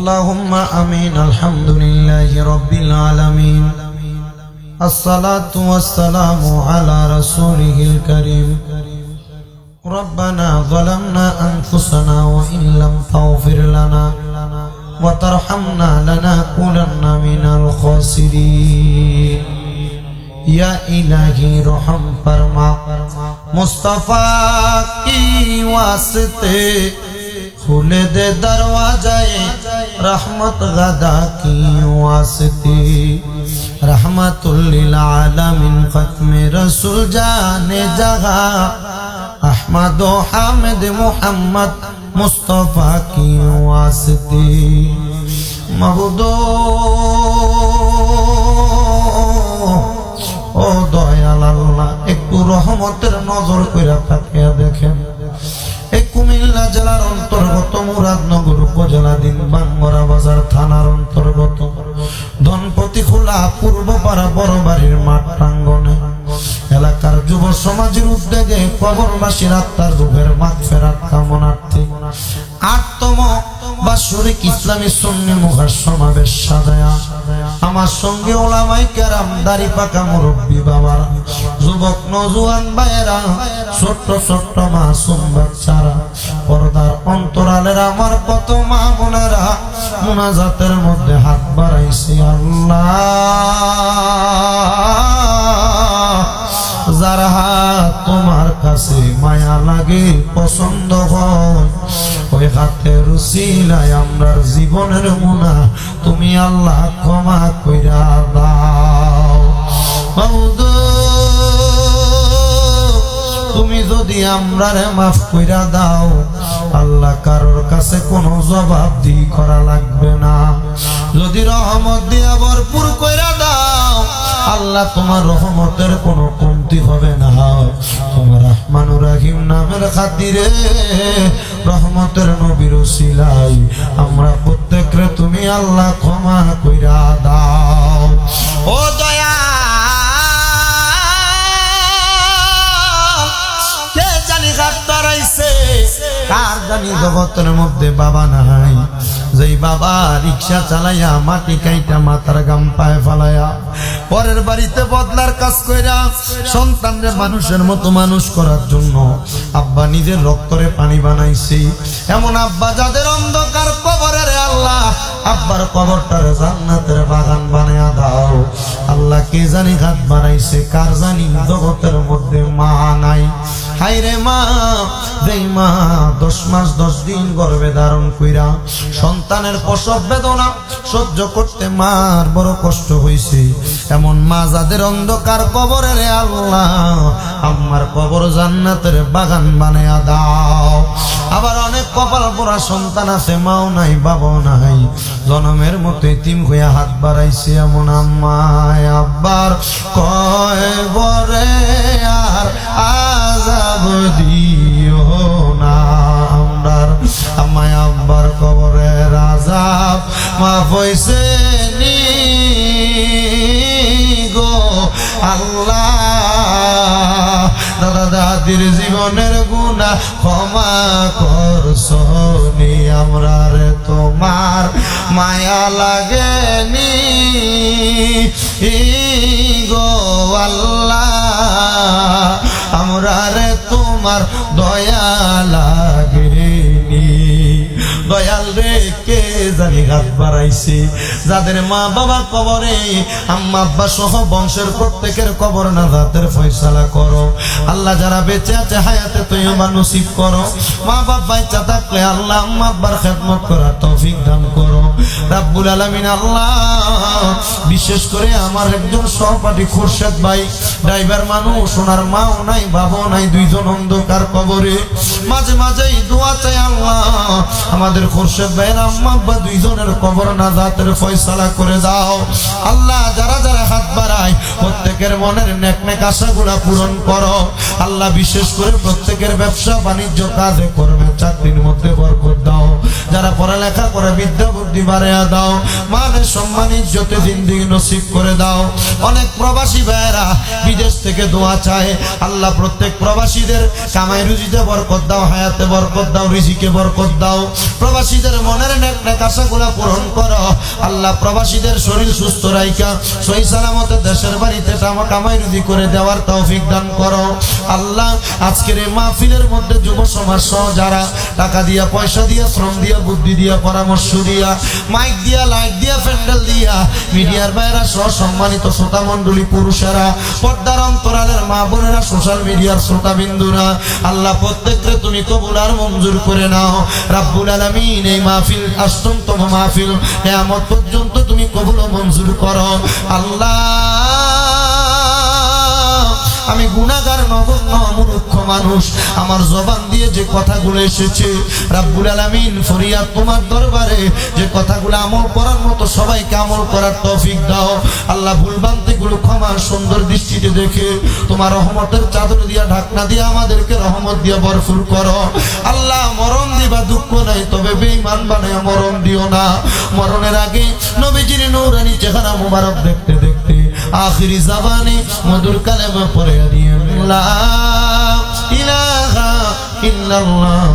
اللهم امين الحمد لله رب العالمين الصلاه والسلام على رسوله الكريم ربنا ظلمنا انفسنا وان لم تغفر لنا وترحمنا لنكونن من الخاسرين یا الہی رحم فرما مصطفیٰ کی واسطے খুলে দে দরওয়াজায় রহমত গদা কি ওয়াসতি। রহমতুল্লিল আলমিন খতমে রসুল জানে জগা। আহমদ ও হামদ মোহাম্মদ মুস্তফা কি ওয়াসতি। মহদো ও দয়াল আল্লাহ, একটু রহমতের নজর করে থাক। জেলার অন্তর্গত মুরাদনগর উপজেলা দিন বাংমরা বাজার থানার অন্তর্গত। ধনপতি খোলা পূর্বপাড়া বড় বাড়ির মাঠ প্রাঙ্গনে এলাকার যুব সমাজের উদ্যোগে কবরবাসীর আত্মার রূপের মাঠ ফেরার কামনার্থে আটতম বাৎসরিক ইসলামী সন্নি মুখার সমাবেশ সাজায়া। আমার সঙ্গে ওলামাই কেরাম, দাড়ি পাকা মুরব্বী বাবারা, যুবক নজুয়ান ভাইয়েরা, ছোট্ট ছোট্ট মাসুম বাচ্চারা, পর্দার অন্তরালের আমার কত মা বোনেরা, মুনাজাতের মধ্যে হাত বাড়াইছে আল্লাহ। যার হাত তোমার কাছে মায়া লাগে, পছন্দ হাতের রুসিলায় আমরা জীবনের মুনা। তুমি আল্লাহ ক্ষমা কইরা দাও। তুমি যদি আমরারে মাফ কইরা দাও, আল্লাহ কারোর কাছে কোনো জবাব দি করা লাগবে না। যদি রহমত দিয়া ভরপুর কইরা দাও আল্লাহ, তোমার রহমতের কোনো কমতি হবে না। তোমার রহমানুর রাহিম নামের খাতিরে রহমতের নবীর সিলাই আমরা প্রত্যেকরে তুমি আল্লাহ ক্ষমা কইরা দাও। ও দয়া কে জানি কার জানি জগতের মধ্যে বাবা নাই? যেই বাবা রিক্সা চালাইয়া মাটি কাইটা মাথার গাম পায়ে ফালাইয়া, পরের বাড়িতে বদলার কাজ কইরা সন্তানরে মানুষের মতো মানুষ করার জন্য আব্বা নিজের রক্তরে পানি বানাইছি। এমন আব্বা যাদের আল্লাহ আব্বার কবরটারে জান্নাতের বাগান বানায়া দাও। আল্লাহ কে জানি ঘাট বানাইছে, কার জানি জগতের মধ্যে মা নাই। হাইরে মা, যেই মা দশ মাস দশ দিন গর্ভে ধারণ কইরা সন্তানের প্রসব বেদনা সহ্য করতে মার বড় কষ্ট হইছে। এমন মা যাদের অন্ধকার কবরে রে আল্লাহ আমার কবর জান্নাতের বাগান বানায়া দাও। আবার কপাল পরা সন্তান আছে, মাও নাই, বাবাও নাই। জনমের মতো তিম হইয়া হাত বাড়াইছে এমন আম্মায় আব্বার। কয় বরে, আর আজাব দিও না আমরার। আমায় আব্বার কবরে রাজাব মাফ হইছে নি গো আল্লাহ। দাদির জীবনের গুণা ক্ষমা করছনি আমরা রে তোমার মায়া লাগেনি। গো আল্লাহ, আমরা রে তোমার দয়া লাগেনি। দয়াল কে জানি হাত বাড়াইছে? যাদের মা বাবা কবরে আম্মা আব্বা সহ বংশের প্রত্যেকের কবর না রাতের ফয়সালা করো। আল্লাহ যারা বেঁচে আছে, হায়াতে তুই আমার নসিব করো। মা বাবাই চা থাকলে আল্লাহ আম্মা আব্বার খেদমত করার তৌফিক দান করো। রাব্বুল আলামিন আল্লাহ বিশেষ করে আমার একজন সহপাঠী খোরশেদ ভাই, ড্রাইভার মানুষ, ওনার মাও নাই, বাবাও নাই, দুইজন অন্ধকার কবরে। মাঝে মাঝেই দোয়া চাই আল্লাহ, আমাদের খোরশেদ ভাইয়ের আম্মা আব্বা দুইজনের কবর না জাতের ফয়সালা করে দাও আল্লাহ, যারা যারা হাত বাড়ায়, প্রত্যেকের মনের নেক নেক আশাগুলা পূরণ করো। আল্লাহ, বিশেষ করে প্রত্যেকের ব্যবসা বাণিজ্য কাজে কর্মে চাকরির মধ্যে বরকত দাও। যারা পড়ালেখা করে বিদ্যা বুদ্ধি বাড়িয়ে দাও। মানের সম্মান, ইজ্জতে জিন্দিগি নসিব করে দাও। অনেক প্রবাসী ভাইয়েরা বিদেশ থেকে দোয়া চায়। আল্লাহ প্রত্যেক প্রবাসীদের কামাই রুজিতে বরকত দাও, হায়াতে বরকত দাও, রিজিকে বরকত দাও। প্রবাসীদের মনের নেক আশাগুলা পূরণ করো। আল্লাহ প্রবাসীদের শরীর সুস্থ রাইকা সই সালামতে দেশের বাড়িতে কামাই রুজি করে দেওয়ার তৌফিক দান করো। আল্লাহ আজকের এই মাহফিলের মধ্যে যুব সমাজ সহ যারা টাকা দিয়া, পয়সা দিয়া, শ্রম দিয়া, বুদ্ধি দিয়া, পরামর্শ দিয়া, মাইক দিয়া, লাইট দিয়া, প্যান্ডেল মিডিয়ার ভাইরা সম্মানিত শ্রোতা মণ্ডলী, পুরুষেরা, পর্দার অন্তরালের মা বোনেরা, সোশ্যাল মিডিয়ার শ্রোতা বিন্দুরা, আল্লাহ প্রত্যেককে তুমি কবুল আর মঞ্জুর করে নাও। রাব্বুল আলামিন, এই মাহফিল, অষ্টমতম মাহফিল, কেয়ামত পর্যন্ত তুমি কবুল মঞ্জুর করো। আল্লাহ আমি গুণাগার নগণ্য মূর্খ মানুষ। আমার জবান দিয়ে যে কথাগুলো এসেছে, রাব্বুল আলামিন ফরিয়াদ তোমার দরবারে, যে কথাগুলো আমল করার মতো সবাইকে আমল করার তৌফিক দাও। আল্লাহ ভুলবান্তি গুলো ক্ষমার সুন্দর দৃষ্টিতে দেখে, তোমার রহমতের চাদর দিয়া, ঢাকনা দিয়ে আমাদেরকে রহমত দিয়ে ভরপুর করো। আল্লাহ মরণ দিবা, দুঃখ নাই, তবে বেঈমান বানায় মরণ দিও না। মরণের আগে নবীজির নৌরানি চেহারা মুবারক দেখতে আখিরি জাবানে মধুর কালেমা পড়ে দিয়ে ইলাহা ইল্লাল্লাহ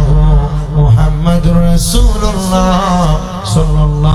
মুহাম্মাদুর রাসূলুল্লাহ সাল্লাল্লাহু